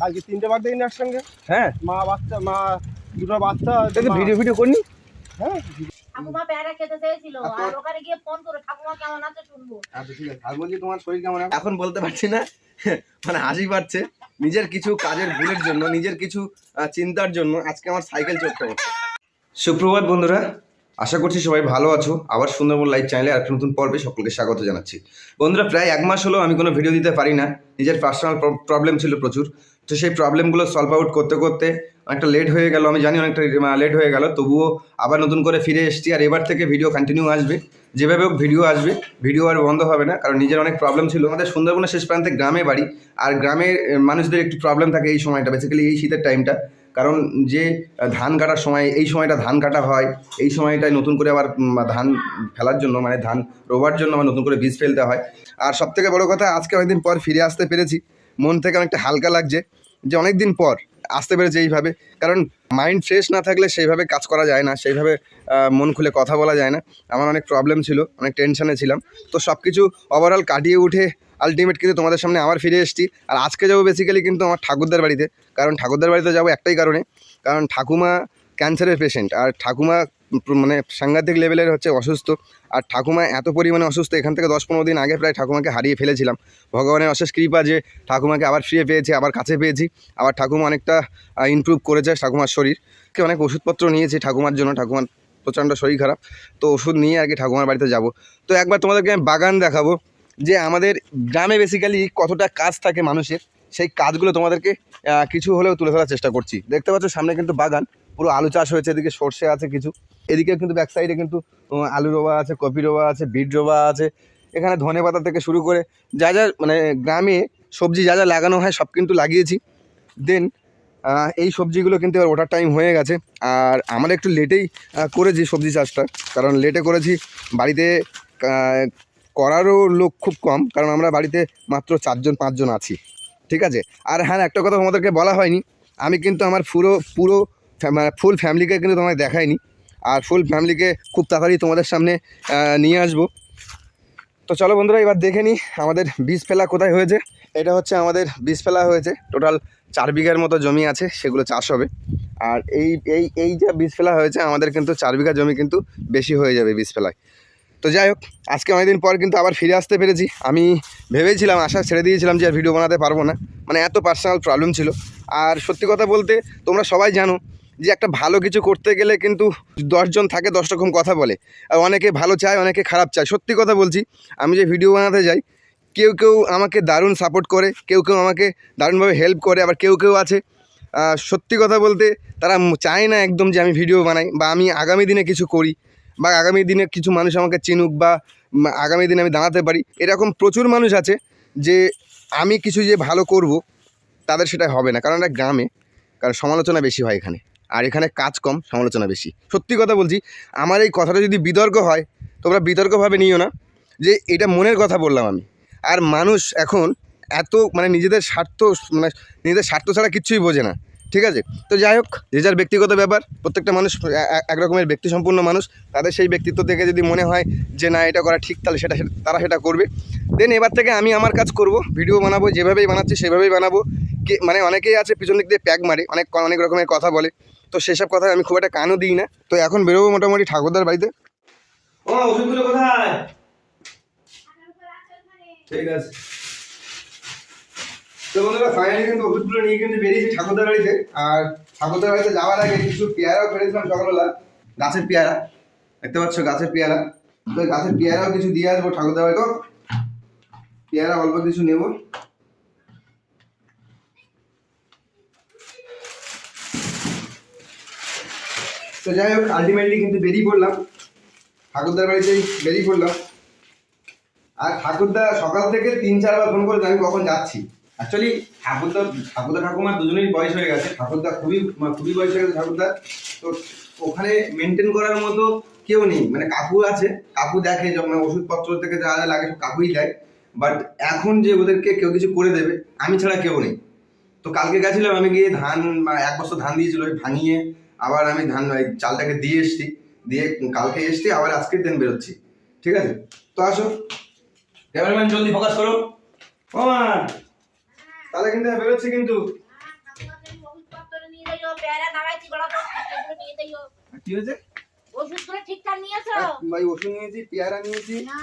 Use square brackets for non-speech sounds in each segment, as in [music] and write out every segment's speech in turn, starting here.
কালকে তিনটে বাদ দেখি একসঙ্গে? হ্যাঁ। মা বাচ্চা মা দুটো বাচ্চা দেখে ভিডিও ভিডিও করনি? হ্যাঁ। ঠাকুমা পেয়ারা খেতে চেয়েছিল আর ওখানে গিয়ে ফোন করে ঠাকুমা কেমন আছে শুনব। আচ্ছা ঠিক আছে। তোমার শরীর কেমন আছে? এখন বলতে পারছি না। মানে হাসি পাচ্ছে। নিজের কিছু কাজের ভুলের জন্য নিজের কিছু চিন্তার জন্য আজকে আমার সাইকেল চড়তে হচ্ছে। সুপ্রভাত বন্ধুরা আশা করছি সবাই ভালো আছো। আবার সুন্দরবন লাইভ চ্যানেলে আর নতুন পর্বে সকলকে স্বাগত জানাচ্ছি। বন্ধুরা প্রায় এক মাস হলো আমি কোনো ভিডিও দিতে পারি না। নিজের পার্সোনাল প্রবলেম ছিল প্রচুর। তো সেই প্রবলেমগুলো সলভ আউট করতে করতে অনেকটা লেট হয়ে গেল, আমি জানি অনেকটা লেট হয়ে গেল, তবুও আবার নতুন করে ফিরে এসেছি আর এবার থেকে ভিডিও কন্টিনিউ আসবে। যেভাবে হোক ভিডিও আসবে ভিডিও আর বন্ধ হবে না, কারণ নিজের অনেক প্রবলেম ছিল। আমাদের সুন্দরবনের শেষ প্রান্তে গ্রামে বাড়ি, আর গ্রামের মানুষদের একটু প্রবলেম থাকে এই সময়টা বেসিক্যালি এই শীতের টাইমটা কারণ যে ধান কাটার সময়, এই সময়টা ধান কাটা হয়, এই সময়টায় নতুন করে আবার ধান ফেলার জন্য মানে ধান রোবার জন্য আবার নতুন করে বীজ ফেলতে হয়। আর সব থেকে বড়ো কথা, আজকে অনেকদিন পর ফিরে আসতে পেরেছি। মন থেকে অনেকটা হালকা লাগছে যে অনেক দিন পর আসতে পেরেছে এইভাবে। কারণ মাইন্ড ফ্রেশ না থাকলে সেইভাবে কাজ করা যায় না, সেইভাবে মন খুলে কথা বলা যায় না। আমার অনেক প্রবলেম ছিল, অনেক টেনশনে ছিলাম। তো সব কিছু ওভারঅল কাটিয়ে উঠে আলটিমেট কিন্তু তোমাদের সামনে আবার ফিরে এসেছি। আর আজকে যাব বেসিক্যালি কিন্তু আমার ঠাকুরদার বাড়িতে। কারণ ঠাকুরদার বাড়িতে যাব একটাই কারণে। কারণ ঠাকুমা ক্যান্সারের পেশেন্ট আর ঠাকুমা মানে সাংঘাতিক লেভেলের হচ্ছে অসুস্থ। আর ঠাকুমা এত পরিমাণে অসুস্থ, এখান থেকে দশ পনেরো দিন আগে প্রায় ঠাকুমাকে হারিয়ে ফেলেছিলাম। ভগবানের অশেষ কৃপা যে ঠাকুমাকে আবার ফিরে পেয়েছি, আবার কাছে পেয়েছি। আবার ঠাকুমা অনেকটা ইমপ্রুভ করেছে ঠাকুমার শরীর। কে অনেক ওষুধপত্র নিয়েছি ঠাকুমার জন্য, ঠাকুমার প্রচণ্ড শরীর খারাপ। তো ওষুধ নিয়ে আর কি ঠাকুমার বাড়িতে যাব। তো একবার তোমাদেরকে আমি বাগান দেখাবো, যে আমাদের গ্রামে বেসিক্যালি কতটা কাজ থাকে মানুষের। সেই কাজগুলো তোমাদেরকে কিছু হলেও তুলে ধরার চেষ্টা করছি। দেখতে পাচ্ছ সামনে কিন্তু বাগান। পুরো আলু চাষ হয়েছে, এদিকে সর্ষে আছে কিছু। এদিকে কিন্তু ব্যাক সাইডে কিন্তু আলু রোবা আছে কপি রোবা আছে, বিট রোবা আছে। এখানে ধনে পাতা থেকে শুরু করে যা যা মানে গ্রামে সবজি যা যা লাগানো হয় সব কিন্তু লাগিয়েছি। দেন এই সবজিগুলো কিন্তু এবার ওঠার টাইম হয়ে গেছে। আর আমরা একটু লেটেই করেছি সবজি চাষটা। কারণ লেটে করেছি, বাড়িতে করারও লোক খুব কম। কারণ আমরা বাড়িতে মাত্র চারজন, পাঁচজন আছি। ঠিক আছে? আর হ্যাঁ একটা কথা তোমাদেরকে বলা হয়নি। আমি কিন্তু আমার পুরো পুরো মানে ফুল ফ্যামিলিকে কিন্তু তোমায় দেখাইনি আর ফুল ফ্যামিলিকে খুব তাড়াতাড়ি তোমাদের সামনে নিয়ে আসব। তো চলো বন্ধুরা, এবার দেখে নিই আমাদের বীজ ফেলা কোথায় হয়েছে। এটা হচ্ছে আমাদের বীজ ফেলা হয়েছে। টোটাল চার বিঘার মতো জমি আছে, সেগুলো চাষ হবে। আর এই এই এই যে বীজ ফেলা হয়েছে, আমাদের কিন্তু চার বিঘা জমি কিন্তু বেশি হয়ে যাবে বীজ ফেলায়। তো যাই হোক, আজকে অনেকদিন পর কিন্তু আবার ফিরে আসতে পেরেছি। আমি ভেবেছিলাম, আশা ছেড়ে দিয়েছিলাম যে আর ভিডিও বানাতে পারব না। মানে এত পার্সোনাল প্রবলেম ছিল। আর সত্যি কথা বলতে, তোমরা সবাই জানো যে একটা ভালো কিছু করতে গেলে কিন্তু দশজন থাকে দশ রকম কথা বলে। আর অনেকে ভালো চায়, অনেকে খারাপ চায়। সত্যি কথা বলছি, আমি যে ভিডিও বানাতে যাই, কেউ কেউ আমাকে দারুণ সাপোর্ট করে, কেউ কেউ আমাকে দারুণভাবে হেল্প করে, আবার কেউ কেউ আছে সত্যি কথা বলতে তারা চায় না একদম যে আমি ভিডিও বানাই, বা আমি আগামী দিনে কিছু করি, বা আগামী দিনে কিছু মানুষ আমাকে চিনুক, বা আগামী দিনে আমি দাঁড়াতে পারি। এরকম প্রচুর মানুষ আছে যে আমি কিছু যে ভালো করব, তাদের সেটা হবে না, কারণ এটা গ্রামে, কারণ সমালোচনা বেশি হয় এখানে। আর এখানে কাজ কম, সমালোচনা বেশি। সত্যি কথা বলছি, আমার এই কথাটা যদি বিতর্ক হয়, তোমরা বিতর্কভাবে নিও না, যে এটা মনের কথা বললাম আমি। আর মানুষ এখন এত মানে নিজেদের স্বার্থ মানে নিজেদের স্বার্থ ছাড়া কিচ্ছুই বোঝে না, ঠিক আছে? তো যাই হোক, যে যার ব্যক্তিগত ব্যাপার, প্রত্যেকটা মানুষ এ- এ- এক রকমের ব্যক্তি সম্পূর্ণ মানুষ, তাদের সেই ব্যক্তিত্ব থেকে যদি মনে হয় যে না, এটা করা ঠিক, তাহলে সেটা- তারা সেটা করবে। দেন এবার থেকে আমি আমার কাজ করব, ভিডিও বানাবো, যেভাবেই বানাচ্ছি সেভাবেই বানাবো। কে মানে অনেকেই আছে, পিছন দিক দিয়ে প্যাক মারে, অনেক অনেক রকমের কথা বলে। তো সেসব কথা আমি খুব একটা কানও দিই না। তো এখন বেরোবো মোটামুটি ঠাকুরদার বাড়িতে। ও, ওষুধগুলো কোথায়? ঠিক আছে। তো ফাইনালি কিন্তু ওষুধগুলো নিয়ে কিন্তু বেরিয়েছি ঠাকুরদার বাড়িতে। আর ঠাকুরদার বাড়িতে যাওয়ার আগে কিছু পেয়ারাও পেরেছিলাম সকালবেলা। গাছের পেয়ারা। দেখতে পাচ্ছ গাছের পেয়ারা। তো গাছের পেয়ারাও কিছু দিয়ে আসব ঠাকুরদার বাড়িতে। পেয়ারা অল্প কিছু নেব। তো যাই হোক আলটিমেটলি কিন্তু বেরিয়ে পড়লাম। ঠাকুরদার বাড়িতেই বেরিয়ে পড়লাম। আর ঠাকুরদা সকাল থেকে তিন চারবার ফোন করে আমি কখন যাচ্ছি? অ্যাকচুয়ালি ঠাকুরদা ঠাকুরদা ঠাকুমার দুজনেই বয়স হয়ে গেছে। ঠাকুরদা খুবই খুবই বয়স হয়ে গেছে ঠাকুরদা। তো ওখানে মেনটেন করার মতো কেউ নেই। মানে কাকু আছে, কাকু দেখে, যখন ওষুধপত্র থেকে যা যা লাগে সব কাকুই দেয়। বাট এখন যে ওদেরকে কেউ কিছু করে দেবে, আমি ছাড়া কেউ নেই। তো কালকে গেছিলাম, আমি গিয়ে ধান মানে এক বছর ধান দিয়েছিল ভাঙিয়ে আবার আমি ধান চালটাকে দিয়ে এসছি দিয়ে কালকে এসছি আবার আজকের দিন বেরোচ্ছি। ঠিক আছে? তো আসো। ক্যামেরাম্যান জলদি ফোকাস করো। ও মা! তাহলে কিন্তু বেরোচ্ছি কিন্তু। যাইও পেয়ারা নামাইছি বড় তো এগুলো নিয়ে যাইও কি হয়েছে? ওষুধগুলো ঠিকঠাক নিয়েছো? ভাই ওষুধ নিয়েছি পেয়ারা নিয়েছি। না।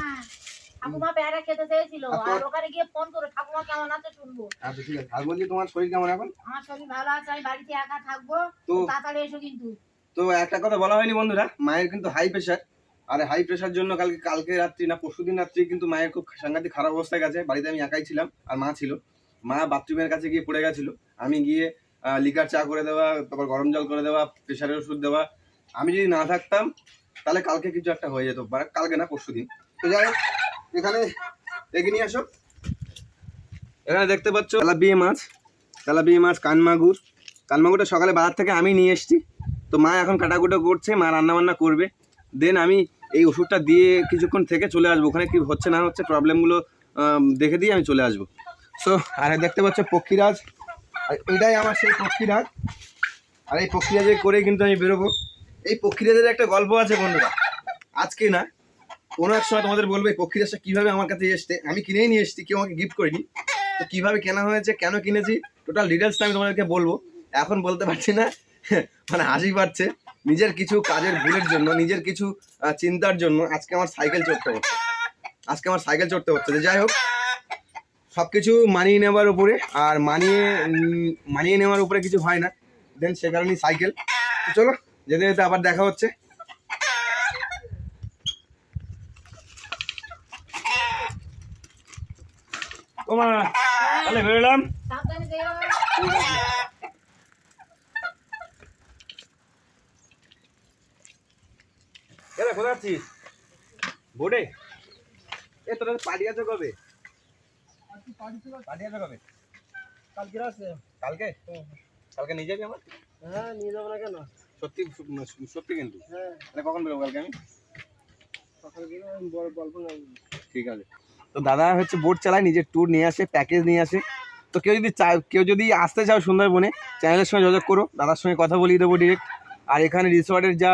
ঠাকুমা পেয়ারা খেতে চেয়েছিল আর ওখানে গিয়ে ফোন করে ঠাকুমা কেমন আছে? শুনব। আচ্ছা ঠিক আছে। আর বলছি তোমার শরীর কেমন এখন? আমার শরীর ভালো আছে আমি বাড়িতে একা থাকব। তাড়াতাড়ি এসো কিন্তু। তো একটা কথা বলা হয়নি বন্ধুরা মায়ের কিন্তু হাই প্রেশার আর হাই প্রেশার জন্য কালকে কালকে রাত্রি না পরশু দিন রাত্রি কিন্তু মায়ের খুব সাংঘাতিক খারাপ অবস্থায় গেছে। বাড়িতে আমি একাই ছিলাম আর মা ছিল। মা বাথরুমের কাছে গিয়ে পড়ে গেছিল। আমি গিয়ে লিকার চা করে দেওয়া তারপর গরম জল করে দেওয়া প্রেশারের ওষুধ দেওয়া। আমি যদি না থাকতাম তাহলে কালকে কিছু একটা হয়ে যেত কালকে না পরশু দিন তো যাই হোক, এখানে এগিয়ে নিয়ে আসো। এখানে দেখতে পাচ্ছ তেলাপিয়া মাছ তেলাপিয়া মাছ, কানমাগুর। কানমাগুরটা সকালে বাজার থেকে আমি নিয়ে এসেছি। তো মা এখন কাটাকুটো করছে, মা রান্না বান্না করবে। দেন আমি এই ওষুধটা দিয়ে কিছুক্ষণ থেকে চলে আসব। ওখানে কি হচ্ছে না হচ্ছে প্রবলেমগুলো দেখে দিয়ে আমি চলে আসব। সো আর দেখতে পাচ্ছ পক্ষীরাজ। এটাই আমার সেই পক্ষীরাজ। আর এই পক্ষীরাজে করে কিন্তু আমি বেরোবো। এই পক্ষীরাজের একটা গল্প আছে বন্ধুরা। আজকে না কোনো এক সময় তোমাদের বলবে এই পক্ষীরাজটা কীভাবে আমার কাছে এসছে? আমি কিনেই নিয়ে এসেছি, কেউ আমাকে গিফট করিনি। তো কীভাবে কেনা হয়েছে, কেন কিনেছি? টোটাল ডিটেলসটা আমি তোমাদেরকে বলব। এখন বলতে পারছি না মানে হাসি পাচ্ছে। নিজের কিছু কাজের ভুলের জন্য, নিজের কিছু চিন্তার জন্য আজকে আমার সাইকেল চড়তে হচ্ছে। আজকে আমার সাইকেল চড়তে হচ্ছে। যাই হোক সব কিছু মানিয়ে নেওয়ার উপরে আর মানিয়ে মানিয়ে নেওয়ার উপরে কিছু হয় না। দেন সে কারণেই সাইকেল চলো, যেতে যেতে আবার দেখা হচ্ছে। তোমার তাহলে বেরোলাম কোথায় আছিস? বোর্ডে? এ তোরা পার্টি আছে কবে? পার্টি আছে কবে? কালকে আছে কালকে? কালকে নিয়ে যাবি আমার? হ্যাঁ নিয়ে যাব না কেন? সত্যি সত্যি কিন্তু? হ্যাঁ। তাহলে কখন বেরোবো কালকে আমি? সকালে গেলে আমি বড় গল্প না ঠিক আছে। তো দাদা হচ্ছে বোট চালায় নিজের ট্যুর নিয়ে আসে প্যাকেজ নিয়ে আসে। তো কেউ যদি চায় কেউ যদি আসতে চাও সুন্দরবনে চ্যানেলের সঙ্গে যোগাযোগ করো দাদার সঙ্গে কথা বলিয়ে দেবো ডিরেক্ট আর এখানে রিসর্টের যা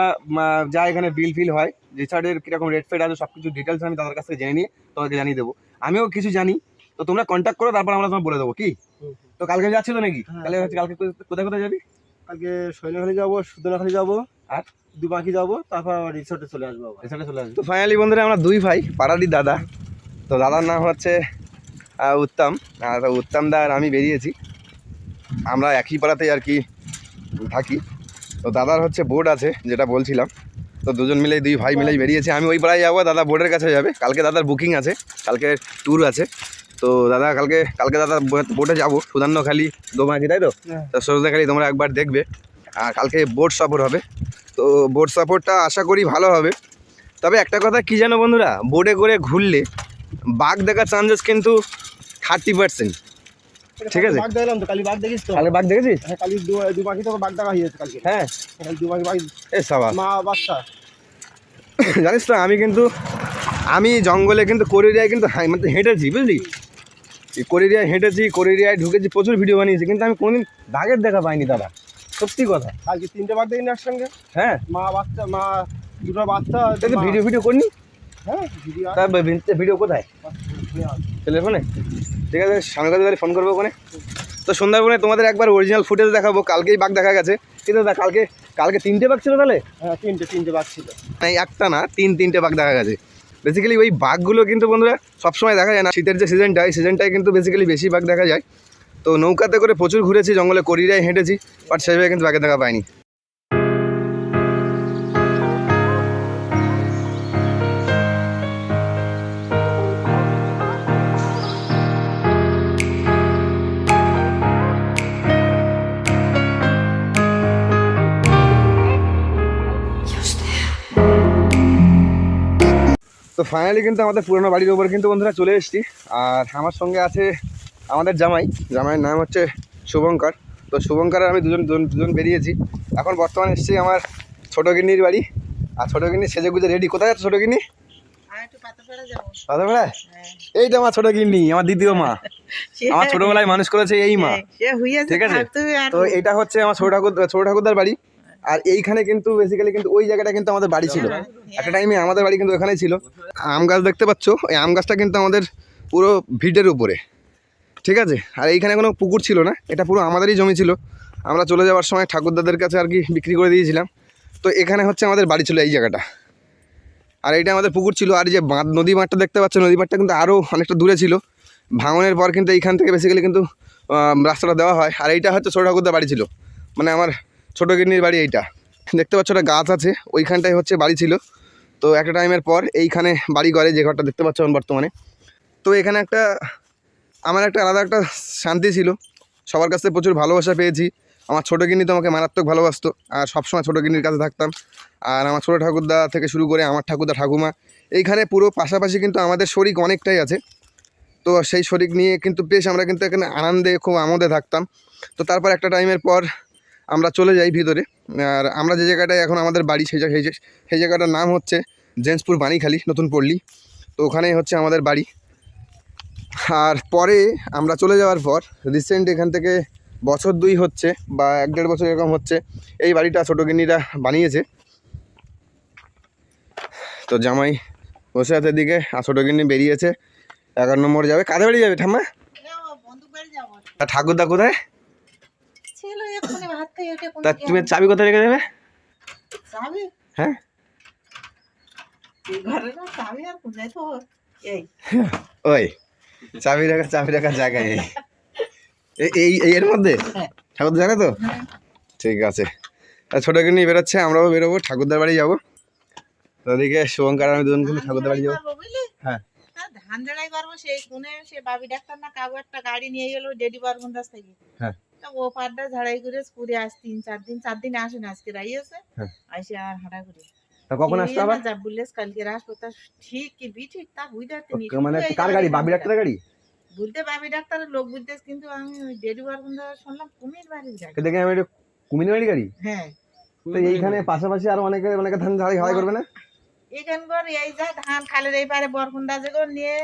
যা এখানে বিল ফিল হয় রিসর্টের কীরকম রেট ফেট আছে সব কিছু ডিটেলস আমি তাদের কাছ থেকে জেনে নিয়ে তোমাকে জানিয়ে দেবো। আমিও কিছু জানি তো তোমরা কন্ট্যাক্ট করো তারপর আমরা তোমাকে বলে দেবো কি? তো কালকে যাচ্ছি তো নাকি? হ্যাঁ। তাহলে হচ্ছে কালকে। কোথায়- কোথায় যাবি? কালকে সৈন্যখালি যাব সুদনাখালি যাব আর? দুবাকি যাব তারপর রিসোর্টে চলে আসব রিসর্টে চলে আসব। তো ফাইনালি বন্ধুরা আমরা দুই ভাই পাড়ারই দাদা। তো দাদার নাম হচ্ছে উত্তম। আর উত্তম দা আর আমি বেরিয়েছি। আমরা একই পাড়াতেই আর কি থাকি। তো দাদার হচ্ছে বোর্ড আছে যেটা বলছিলাম। তো দুজন মিলেই দুই ভাই মিলেই বেরিয়েছে। আমি ওই পাড়ায় যাব দাদা বোর্ডের কাছে যাবে। কালকে দাদার বুকিং আছে কালকে ট্যুর আছে। তো দাদা কালকে কালকে দাদা বোটে যাব সুধান্যখালি দোমাকি তাই তো? হ্যাঁ। সরোজাখালি তোমরা একবার দেখবে। আর কালকে বোট সফর হবে। তো বোট সফরটা আশা করি ভালো হবে। তবে একটা কথা কি জানো বন্ধুরা? বোর্ডে করে ঘুরলে বাঘ দেখার চান্সেস কিন্তু থার্টি পার্সেন্ট ঠিক আছে। বাঘ দেখলাম তো কালি বাঘ দেখিস তো। কালকে বাঘ দেখেছিস হ্যাঁ কালি দু দুবাকি তো বাঘ দেখা হয়েছে কালকে। হ্যাঁ। কালি দুবাকি বাঘ এ সাবাস মা বাচ্চা। জানিস তো আমি কিন্তু আমি জঙ্গলে কিন্তু কোরিয়ায় কিন্তু মানে হেঁটেছি বুঝলি? কোরিয়ায় হেঁটেছি কোরিয়ায় ঢুকেছি প্রচুর ভিডিও বানিয়েছি কিন্তু আমি কোনোদিন বাঘের দেখা পাইনি দাদা। সত্যি কথা। কালকে তিনটে বাঘ দেখিনি একসঙ্গে হ্যাঁ। মা বাচ্চা মা দুটো বাচ্চা ভিডিও ভিডিও করনি তার ভিডিও কোথায়? টেলিফোনে ঠিক আছে সামনে কাছে ফোন করব ওখানে। তো সুন্দরবনে তোমাদের একবার অরিজিনাল ফুটেজ দেখাবো কালকেই বাঘ দেখা গেছে। কিন্তু দা কালকে কালকে তিনটে বাঘ ছিল তাহলে? হ্যাঁ তিনটে তিনটে বাঘ ছিল। এই একটা না তিন তিনটে বাঘ দেখা গেছে। বেসিক্যালি ওই বাঘগুলো কিন্তু বন্ধুরা সবসময় দেখা যায় না। শীতের যে সিজনটা এই সিজনটায় কিন্তু বেসিক্যালি বেশি বাঘ দেখা যায়। তো নৌকাতে করে প্রচুর ঘুরেছি জঙ্গলে করিরায় হেঁটেছি বাট সেভাবে কিন্তু বাঘের দেখা পাইনি। তো ফাইনালি কিন্তু আমাদের পুরোনো বাড়ির ওপর কিন্তু বন্ধুরা চলে এসেছি। আর আমার সঙ্গে আছে আমাদের জামাই। জামাইয়ের নাম হচ্ছে শুভঙ্কর। তো শুভঙ্কর আমি দুজন দুজন বেরিয়েছি। এখন বর্তমানে এসেছি আমার ছোটো গিন্নির বাড়ি। আর ছোটো গিন্নি সেজে গুজে রেডি কোথায় আছে ছোটো গিন্নি? পাতাপাড়ায়? এইটা আমার ছোটো গিন্নি আমার দ্বিতীয় মা। আমার ছোটোবেলায় মানুষ করেছে এই মা। ঠিক আছে? তো এটা হচ্ছে আমার ছোট ঠাকুর ছোট ঠাকুরদার বাড়ি। আর এইখানে কিন্তু বেসিক্যালি কিন্তু ওই জায়গাটা কিন্তু আমাদের বাড়ি ছিল। একটা টাইমে আমাদের বাড়ি কিন্তু এখানেই ছিল। আম গাছ দেখতে পাচ্ছ, এই আম গাছটা কিন্তু আমাদের পুরো ভিটের উপরে। ঠিক আছে? আর এইখানে কোনো পুকুর ছিল না, এটা পুরো আমাদেরই জমি ছিল। আমরা চলে যাওয়ার সময় ঠাকুরদাদের কাছে আর কি বিক্রি করে দিয়েছিলাম। তো এখানে হচ্ছে আমাদের বাড়ি ছিল এই জায়গাটা। আর এইটা আমাদের পুকুর ছিল, আর যে বাঁধ, নদী মাঠটা দেখতে পাচ্ছ, নদী মাঠটা কিন্তু আরও অনেকটা দূরে ছিল। ভাঙনের পর কিন্তু এইখান থেকে বেসিক্যালি কিন্তু রাস্তাটা দেওয়া হয়। আর এইটা হচ্ছে ছোটো ঠাকুরদার বাড়ি ছিল। মানে আমার ছোটো গিন্নির বাড়ি এইটা। দেখতে পাচ্ছ একটা গাছ আছে, ওইখানটায় হচ্ছে বাড়ি ছিল। তো একটা টাইমের পর এইখানে বাড়ি করে, যে ঘরটা দেখতে পাচ্ছ বর্তমানে। তো এখানে একটা, আমার একটা আলাদা একটা শান্তি ছিল। সবার কাছ থেকে প্রচুর ভালোবাসা পেয়েছি। আমার ছোটো গিন্নি তো আমাকে মারাত্মক ভালোবাসতো, আর সবসময় ছোটো গিন্নির কাছে থাকতাম। আর আমার ছোটো ঠাকুরদা থেকে শুরু করে আমার ঠাকুরদা, ঠাকুমা, এইখানে পুরো পাশাপাশি কিন্তু আমাদের শরিক অনেকটাই আছে। তো সেই শরিক নিয়ে কিন্তু বেশ আমরা কিন্তু এখানে আনন্দে খুব আমোদে থাকতাম। তো তারপর একটা টাইমের পর আমরা চলে যাই ভিতরে। আর আমরা যে জায়গাটায় এখন আমাদের বাড়ি সেই জায়গা- সেই সেই জায়গাটার নাম হচ্ছে জেন্সপুর বাণীখালী নতুন পল্লী। তো ওখানেই হচ্ছে আমাদের বাড়ি। আর পরে আমরা চলে যাওয়ার পর রিসেন্ট এখান থেকে বছর দুই হচ্ছে বা এক দেড় বছর এরকম হচ্ছে এই বাড়িটা ছোটো গিন্নিরা বানিয়েছে। তো জামাই বসে আছে দিকে আর ছোটো গিন্নি বেরিয়েছে। এগারো নম্বর যাবে। কাদের বাড়ি যাবে ঠাম্মা? ঠাকুরদা কোথায়? ছিল এক্ষুনি ভাত খেয়ে উঠে কোন তা তুমি চাবি কোথায় রেখে দেবে? চাবি? হ্যাঁ? ঘরে না চাবি আর কোথায় তো? এই। [laughs] ওই চাবি রাখা চাবি রাখার জায়গায় এই। এই- এর মধ্যে? হ্যাঁ। ঠাকুর জানে তো? ঠিক আছে। ছোটোকে নিয়ে বেরোচ্ছে আমরাও বেরোবো ঠাকুরদার বাড়ি যাব। তো ওদিকে শুভঙ্কর আমি দুজন কিন্তু ঠাকুরদার বাড়ি যাব। হ্যাঁ। ধান ঝাড়াই করব সেই কোনে সে বাবি ডাক্তার না কাগো একটা গাড়ি নিয়ে গেলো ডেডি বারগুন দাস থেকে। হ্যাঁ। ও পাড়টা ঝাড়াই করে স্কুলে আস তিন চার দিন চার দিন আসে না আজকে রাইয়েছে হ্যাঁ। আসে আর হাঁটা করে কখন আসতে আবার? যা বললেস কালকে আসব তা ঠিক কি বি ঠিক তা বুঝতে ওকে, মানে কার গাড়ি? বাবি ডাক্তারের গাড়ি? বলতে বাবি ডাক্তারের লোক বুঝতেস কিন্তু আমি ডেডি বারগুন শুনলাম কুমির বাড়ির গাড়ি। দেখে আমি একটু কুমিনি বাড়ি গাড়ি? হ্যাঁ। তো এইখানে পাশাপাশি আরও অনেকে অনেকে ধান ঝাড়াই হারাই করবে না? এখানকার এই যা ধান খালের এই পারে বরকুন্দা যে নিয়ে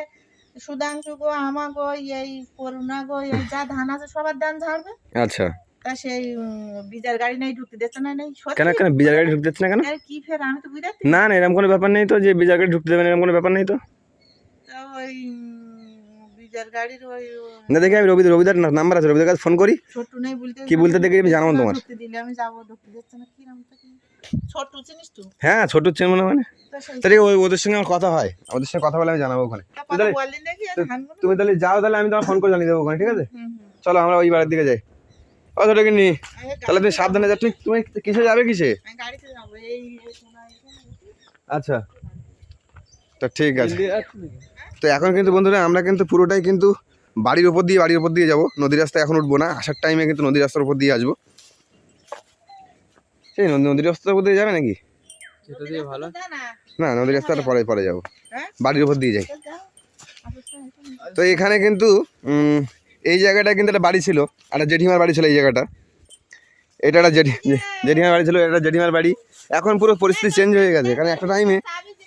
সুধাংশু গো আমা গো এই করুণা গো এই যা ধান আছে সবার ধান ঝাড়বে। আচ্ছা। তা সেই বিজার গাড়ি নাই ঢুকতে দিচ্ছে না নেই। কেন কেন বিজার গাড়ি ঢুকতে দিচ্ছে না কেন? আরে কি ফের আমি তো বুঝতে না না এরকম কোনো ব্যাপার নেই তো যে বিজার গাড়ি ঢুকতে দেবেন এরকম কোনো ব্যাপার নেই তো? ওই বিজার গাড়ির ওই না দেখি আমি রবি রবিদার নাম্বার আছে রবিদার কাছে ফোন করি। ছোট্টু নেই বলতে কি বলতে দেখি আমি জানাব তোমার। ঢুকতে দিলে আমি যাব ঢুকতে দিচ্ছে না কি নামটা কি চিনিস হ্যাঁ ছোট চেন মনে মানে? তাহলে ওই ওদের সঙ্গে আমার কথা হয়। ওদের সঙ্গে কথা বলে আমি জানাব ওখানে। তুমি তাহলে যাও তাহলে আমি তোমার ফোন করে জানিয়ে দেবো ওখানে ঠিক আছে? হুম, হুম। চলো আমরা ওই বাড়ির দিকে যাই। ও ছোটো কিনি তাহলে তুমি সাবধানে যা তুমি তুমি কিসে যাবে কিসে। আচ্ছা। তো ঠিক আছে। তো এখন কিন্তু বন্ধুরা আমরা কিন্তু পুরোটাই কিন্তু বাড়ির ওপর দিয়ে বাড়ির ওপর দিয়ে যাব। নদী রাস্তায় এখন উঠবো না। আসার টাইমে কিন্তু নদী রাস্তার উপর দিয়ে আসব। সেই নদীর উপর দিয়ে যাবে নাকি? না, না, না নদী রাস্তাটা পরে পরে যাব। হ্যাঁ? বাড়ির উপর দিয়ে যাই। তো এখানে কিন্তু এই জায়গাটা কিন্তু একটা বাড়ি ছিল। একটা জেঠিমার বাড়ি ছিল এই জায়গাটা। এটা একটা জেঠি জেঠিমার বাড়ি ছিল এটা জেঠিমার বাড়ি। এখন পুরো পরিস্থিতি চেঞ্জ হয়ে গেছে। কারণ একটা টাইমে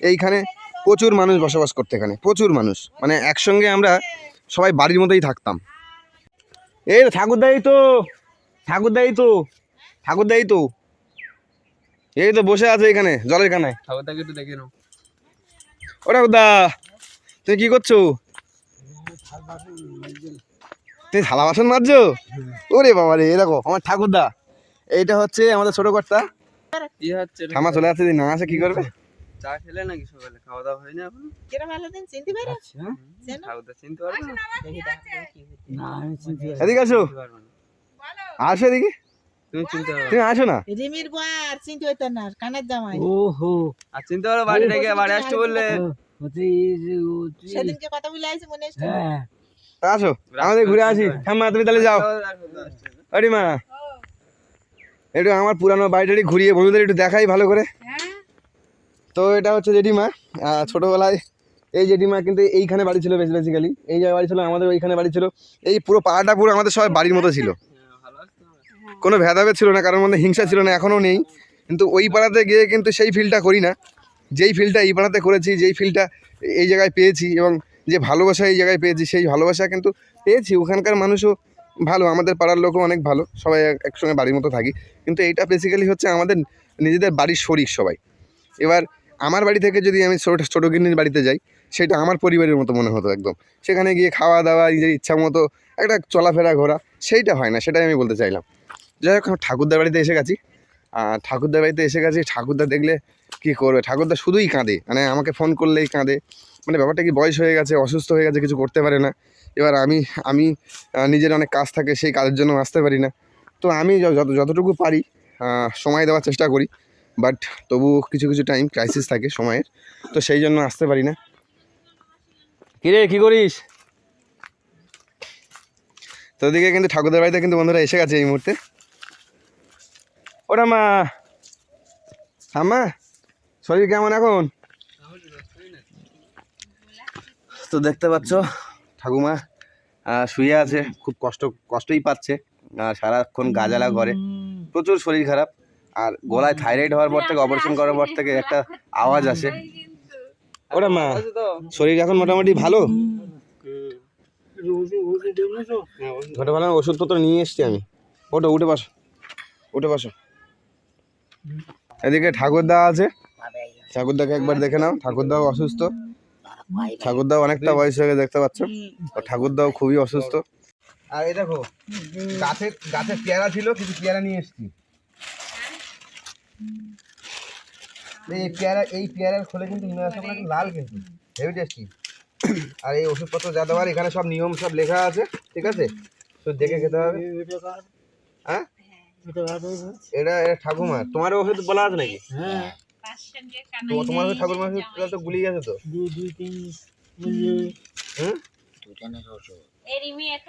এইখানে প্রচুর মানুষ বসবাস করতে এখানে। প্রচুর মানুষ। মানে একসঙ্গে আমরা সবাই বাড়ির মতোই থাকতাম। এই ঠাকুরদাই তো! ঠাকুরদাই তো! ঠাকুরদাই তো! এই তো বসে আছে এখানে জলের কানায়। ঠাকুরটাকে একটু দেখে নাও। ও ঠাকুরদা তুমি কি করছ? তুমি থালা বাসন মাজছো? ওরে বাবা রে এই দেখো আমার ঠাকুরদা এইটা হচ্ছে আমাদের ছোট কর্তা। হচ্ছে রে? চলে আসছে যদি না আসে কি করবে? চা খেলে নাকি সকালে? খাওয়া দাওয়া হয়নি এখন? কিরম ভালো দিন চিনতে পারো? না এদিকে আসো। আসো এদিকে। তুমি চিনতে তুমি আসো না? রিমির বার চিনতে হইতো না কানের জামাই। ওহো আর চিনতে পারো বাড়ি থেকে বাড়ি আসতে বললে। সেদিনকে কথা বলে আইছি মনে আসছে হ্যাঁ। তা আসো আমাদের ঘুরে আসি। ঠাম্মা তুমি তাহলে যাও। আরে মা। একটু আমার পুরানো বাড়িটারি ঘুরিয়ে বন্ধুদের একটু দেখাই ভালো করে। তো এটা হচ্ছে জেঠিমা ছোটবেলায় এই জেঠিমা কিন্তু এইখানে বাড়ি ছিল বেশি বেসিক্যালি এই জায়গায় বাড়ি ছিল আমাদের ওইখানে বাড়ি ছিল। এই পুরো পাড়াটা পুরো আমাদের সবাই বাড়ির মতো ছিল। কোনো ভেদাভেদ ছিল না, কারোর মধ্যে হিংসা ছিল না, এখনও নেই। কিন্তু ওই পাড়াতে গিয়ে কিন্তু সেই ফিলটা করি না। যেই ফিলটা এই পাড়াতে করেছি, যেই ফিলটা এই জায়গায় পেয়েছি এবং যে ভালোবাসা এই জায়গায় পেয়েছি, সেই ভালোবাসা কিন্তু পেয়েছি। ওখানকার মানুষও ভালো, আমাদের পাড়ার লোকও অনেক ভালো, সবাই একসঙ্গে বাড়ির মতো থাকি। কিন্তু এইটা বেসিক্যালি হচ্ছে আমাদের নিজেদের বাড়ির শরিক সবাই। এবার আমার বাড়ি থেকে যদি আমি ছোটো ছোটো গিন্নির বাড়িতে যাই, সেটা আমার পরিবারের মতো মনে হতো একদম। সেখানে গিয়ে খাওয়া দাওয়া, নিজের ইচ্ছা মতো একটা চলাফেরা ঘোরা, সেইটা হয় না, সেটাই আমি বলতে চাইলাম। যাই হোক ঠাকুরদার বাড়িতে এসে গেছি। আর ঠাকুরদার বাড়িতে এসে গেছি ঠাকুরদা দেখলে কি করবে? ঠাকুরদা শুধুই কাঁদে মানে আমাকে ফোন করলেই কাঁদে। মানে ব্যাপারটা কি বয়স হয়ে গেছে অসুস্থ হয়ে গেছে কিছু করতে পারে না। এবার আমি আমি নিজের অনেক কাজ থাকে সেই কাজের জন্য আসতে পারি না। তো আমি যত যতটুকু পারি সময় দেওয়ার চেষ্টা করি। বাট তবু কিছু কিছু টাইম ক্রাইসিস থাকে সময়ের তো সেই জন্য আসতে পারি না। কিরে কি করিস? তো ওদিকে কিন্তু ঠাকুরদার বাড়িতে কিন্তু বন্ধুরা এসে গেছে এই মুহূর্তে। ওরা মা। হ্যাঁ মা শরীর কেমন এখন? তো দেখতে পাচ্ছ, ঠাকুমা শুয়ে আছে, খুব কষ্ট, কষ্টই পাচ্ছে। আর সারাক্ষণ গাজালা করে। প্রচুর শরীর খারাপ। আর গলায় থাইরয়েড হওয়ার পর থেকে, অপারেশন করার পর থেকে একটা আওয়াজ আসে। ওরা মা, শরীর এখন মোটামুটি ভালো? ওষুধপত্র নিয়ে এসছি আমি। ওটা উঠে বসো। উঠে বসো। এদিকে ঠাকুরদা আছে। ঠাকুরদাকে একবার দেখে নাও। ঠাকুরদাও অসুস্থ। ঠাকুরদাও অনেকটা বয়স হয়ে গেছে, দেখতে পাচ্ছ। ঠাকুরদাও খুবই অসুস্থ। আর এই দেখো গাছের গাছের পেয়ারা ছিল, কিছু পেয়ারা নিয়ে এসছি। এই পেয়ারা, এই পেয়ারার খোলে কিন্তু লাল কিন্তু হেভি টেস্টি আর এই ওষুধপত্র যা দেওয়ার, এখানে সব নিয়ম সব লেখা আছে, ঠিক আছে? তো দেখে খেতে হবে। হ্যাঁ? এটা এটা ঠাকুমার। তোমার ওষুধ বলা আছে নাকি? তো তোমার ওষুধ তো গুলিয়ে গেছে তো। হুম।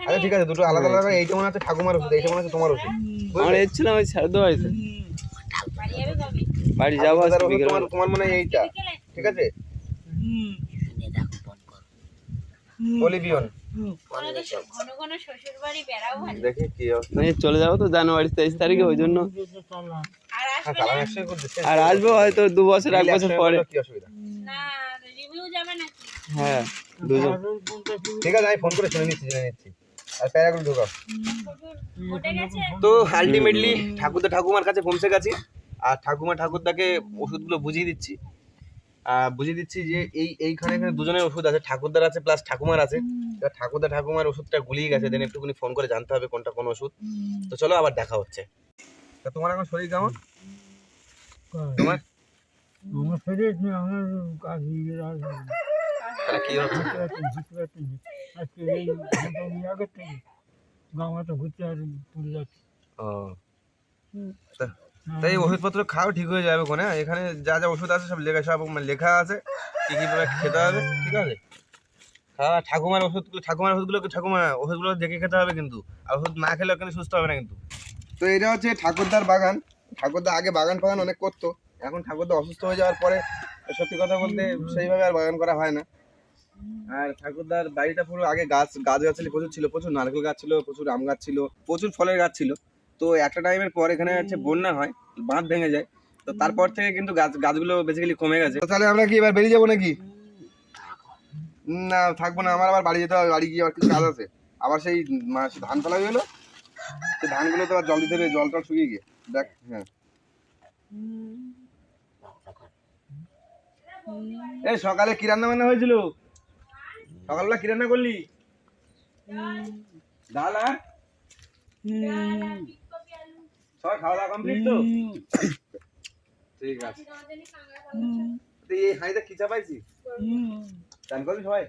আচ্ছা ঠিক আছে দুটো আলাদা আলাদা এইটা মনে হচ্ছে ঠাকুমার ওষুধ এইটা মনে হচ্ছে তোমার ওষুধ। আমরা এসেছিলাম ওই স্যার তো বাড়িতে বাড়ি যাব ওষুধ তোমার তোমার মানে এইটা। ঠিক আছে? অলিভিয়ন। ঘন ঘন শ্বশুর বাড়ি বেড়াও ভালো দেখি কি অবস্থা। চলে যাব তো জানুয়ারি তেইশ তারিখে ওই জন্য। আর হ্যাঁ আসবে হয়তো দু বছর এক বছর পরে। হ্যাঁ দুজন। ঠিক আছে আমি ফোন করে শুনে নিচ্ছি জেনে নিচ্ছি। আর প্যারাগুলো ঢোকাও। শ্বশুর উঠে গেছে তো আলটিমেটলি ঠাকুরদা ঠাকুমার কাছে পৌঁছে গেছি। আর ঠাকুমা ঠাকুরদাকে ওষুধগুলো বুঝিয়ে দিচ্ছি। বুঝিয়ে দিচ্ছি যে এই এইখানে এখানে দুজনের ওষুধ আছে ঠাকুরদার আছে প্লাস ঠাকুমার আছে। এবার ঠাকুরদা ঠাকুমার ওষুধটা গুলিয়ে গেছে দেন একটুখানি ফোন করে জানতে হবে কোনটা কোন ওষুধ। তো চলো আবার দেখা হচ্ছে। তা তোমার এখন শরীর কেমন? তোমার? আমার শরীর আমার কাজ তাহলে কি হচ্ছে? ঘুরতে আর যাচ্ছে ও। তাই ওষুধপত্র খাও, ঠিক হয়ে যাবে কোনে এখানে যা যা ওষুধ আছে, সব লেখা সব লেখা আছে। কি কি ভাবে খেতে হবে, ঠিক আছে? খাওয়া, ঠাকুমার ওষুধগুলো ঠাকুমার ওষুধগুলো, ঠাকুমা, ওষুধগুলো দেখে খেতে হবে কিন্তু। আর ওষুধ না খেলে কিন্তু সুস্থ হবে না কিন্তু। তো এটা হচ্ছে ঠাকুরদার বাগান। ঠাকুরদা আগে বাগান ফাগান অনেক করতো, এখন ঠাকুরদা অসুস্থ হয়ে যাওয়ার পরে সত্যি কথা বলতে সেইভাবে আর বাগান করা হয় না। আর ঠাকুরদার বাড়িটা পুরো আগে গাছ গাছ গাছালি প্রচুর ছিল, প্রচুর নারকেল গাছ ছিল, প্রচুর আম গাছ ছিল, প্রচুর ফলের গাছ ছিল। তো একটা টাইমের পর এখানে হচ্ছে বন্যা হয় বাঁধ ভেঙে যায়। তো তারপর থেকে কিন্তু গাছ গাছগুলো বেসিক্যালি কমে গেছে। তো তাহলে আমরা কি এবার বেরিয়ে যাব নাকি? না থাকব না। আমার আবার বাড়ি যেতে হবে। বাড়ি গিয়ে আবার কিছু কাজ আছে। আবার সেই মা- সেই ধান ফেলা গেলো সেই ধানগুলো তো আবার জল দিতে হবে। জল টল শুকিয়ে গিয়ে। দেখ হ্যাঁ। এই সকালে কি রান্না বান্না হয়েছিল? সকালবেলা কি রান্না করলি? ডাল আর? সবাই খাওয়া দাওয়া কমপ্লিট তো ঠিক আছে। তো এই হাঁড়িতে কি চাপাইছি চান করবি সবাই?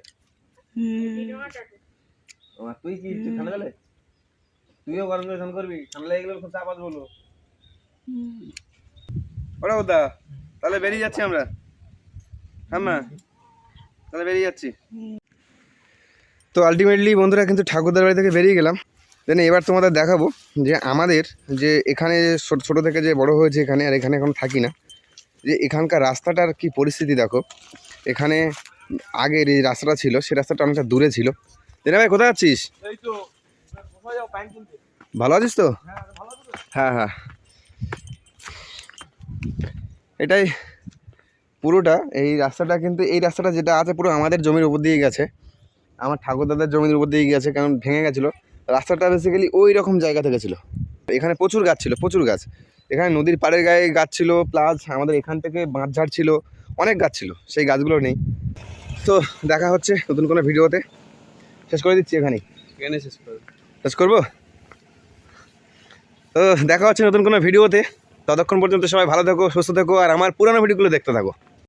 তুই কি ঠান্ডা জলে? তুইও গরম জলে স্নান করবি ঠান্ডা লেগে গেলে খুব চাপ আছে বলো ওরা ওদা তাহলে বেরিয়ে যাচ্ছি আমরা। হ্যাঁ মা তাহলে বেরিয়ে যাচ্ছি। তো আলটিমেটলি বন্ধুরা কিন্তু ঠাকুরদার বাড়ি থেকে বেরিয়ে গেলাম। দেন এবার তোমাদের দেখাবো যে আমাদের যে এখানে ছোট ছোটো থেকে যে বড় হয়েছে এখানে আর এখানে এখন থাকি না। যে এখানকার রাস্তাটার কি পরিস্থিতি দেখো। এখানে আগের এই রাস্তাটা ছিল সে রাস্তাটা অনেকটা দূরে ছিল। দিনা ভাই কোথায় আছিস ভালো আছিস তো। হ্যাঁ হ্যাঁ। এটাই পুরোটা। এই রাস্তাটা কিন্তু এই রাস্তাটা যেটা আছে পুরো আমাদের জমির উপর দিয়ে গেছে। আমার ঠাকুরদাদের জমির উপর দিয়ে গেছে কারণ ভেঙে গেছিল। রাস্তাটা বেসিক্যালি ওই রকম জায়গা থেকে ছিল। এখানে প্রচুর গাছ ছিল প্রচুর গাছ। এখানে নদীর পাড়ের গায়ে গাছ ছিল প্লাস আমাদের এখান থেকে বাঁশঝাড় ছিল অনেক গাছ ছিল সেই গাছগুলো নেই। তো দেখা হচ্ছে নতুন কোনো ভিডিওতে। শেষ করে দিচ্ছি এখানেই। এখানে শেষ করব শেষ করব? তো দেখা হচ্ছে নতুন কোনো ভিডিওতে। ততক্ষণ পর্যন্ত সবাই ভালো থেকো সুস্থ থেকো আর আমার পুরানো ভিডিওগুলো দেখতে থাকো।